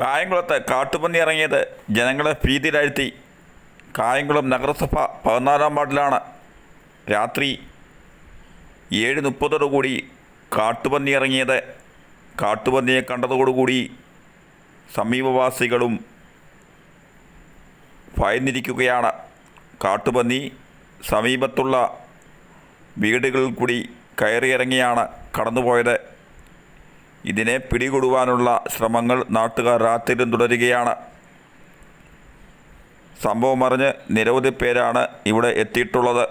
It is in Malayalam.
കായംകുളത്ത് കാട്ടുപന്നി ഇറങ്ങിയത് ജനങ്ങളെ ഭീതിയിലാഴ്ത്തി. കായംകുളം നഗരസഭ പതിനാലാം വാർഡിലാണ്. രാത്രി ഏഴ് മുപ്പതോടുകൂടി കാട്ടുപന്നി ഇറങ്ങിയത്. കാട്ടുപന്നിയെ കണ്ടതോടുകൂടി സമീപവാസികളും ഭയന്നിരിക്കുകയാണ്. കാട്ടുപന്നി സമീപത്തുള്ള വീടുകളിൽ കൂടി കയറിയിറങ്ങിയാണ് കടന്നുപോയത്. ഇതിനെ പിടികൂടുവാനുള്ള ശ്രമങ്ങൾ നാട്ടുകാർ രാത്രിയിലും തുടരുകയാണ്. സംഭവം അറിഞ്ഞ് നിരവധി പേരാണ് ഇവിടെ എത്തിയിട്ടുള്ളത്.